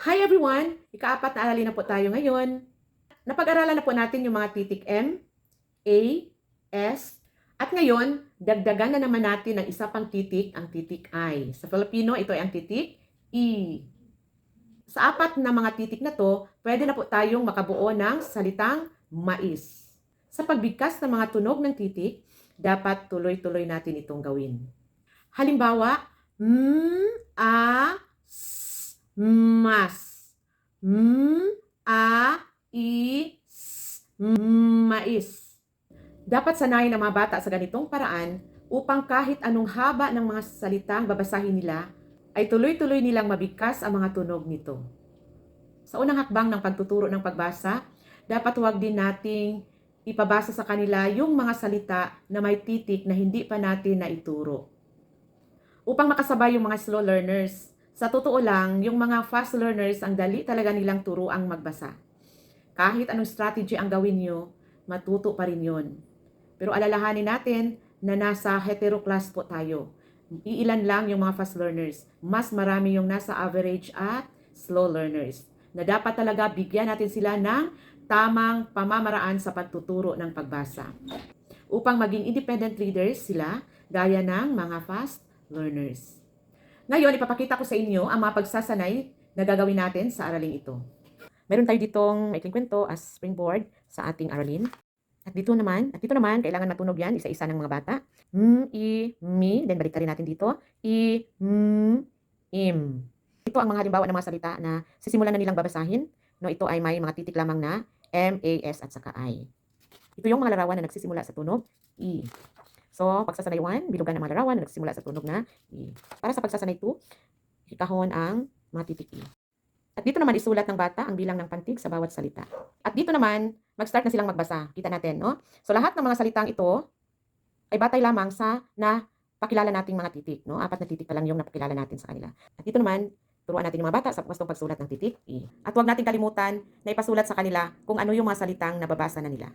Hi everyone! Ikaapat na aralin na po tayo ngayon. Napag-aralan na po natin yung mga titik M, A, S, at ngayon, dagdagan na naman natin ang isa pang titik, ang titik I. Sa Filipino, ito ay ang titik E. Sa apat na mga titik na to, pwede na po tayong makabuo ng salitang mais. Sa pagbigkas ng mga tunog ng titik, dapat tuloy-tuloy natin itong gawin. Halimbawa, m, a, s, mas. M, a, i, s, mais. Dapat sanayin ang mga bata sa ganitong paraan upang kahit anong haba ng mga salitang babasahin nila, ay tuloy-tuloy nilang mabigkas ang mga tunog nito. Sa unang hakbang ng pagtuturo ng pagbasa, dapat huwag din nating ipabasa sa kanila yung mga salita na may titik na hindi pa natin naituro. Upang makasabay yung mga slow learners, sa totoo lang, yung mga fast learners ang dali talaga nilang turuang magbasa. Kahit anong strategy ang gawin nyo, matuto pa rin yun. Pero alalahanin natin na nasa heteroclass po tayo. Iilan lang yung mga fast learners. Mas marami yung nasa average at slow learners. Na dapat talaga bigyan natin sila ng tamang pamamaraan sa pagtuturo ng pagbasa. Upang maging independent readers sila, gaya ng mga fast learners. Ngayon, ipapakita ko sa inyo ang mga pagsasanay na gagawin natin sa araling ito. Meron tayo ditong maikling kwento as springboard sa ating aralin. At dito naman, at dito naman, kailangan matunog yan, isa-isa ng mga bata. M, I, mi, then balik rin natin dito. I, m, im. Ito ang mga halimbawa ng mga salita na sisimulan na nilang babasahin. No, ito ay may mga titik lamang na M, A, S at saka I. Ito yung mga larawan na nagsisimula sa tunog I. So, pagsasanay 1, bilugan ng mga larawan na nagsisimula sa tunog na I. Para sa pagsasanay 2, ikahon ang mga titik I. At dito naman isulat ng bata ang bilang ng pantig sa bawat salita. At dito naman, mag-start na silang magbasa. Kita natin, no? So lahat ng mga salitang ito ay batay lamang sa na pakilala nating mga titik, no? Apat na titik pa lang yung napakilala natin sa kanila. At dito naman, turuan natin yung mga bata sa wastong pagsulat ng titik. I. At huwag natin kalimutan na ipasulat sa kanila kung ano yung mga salitang nababasa na nila.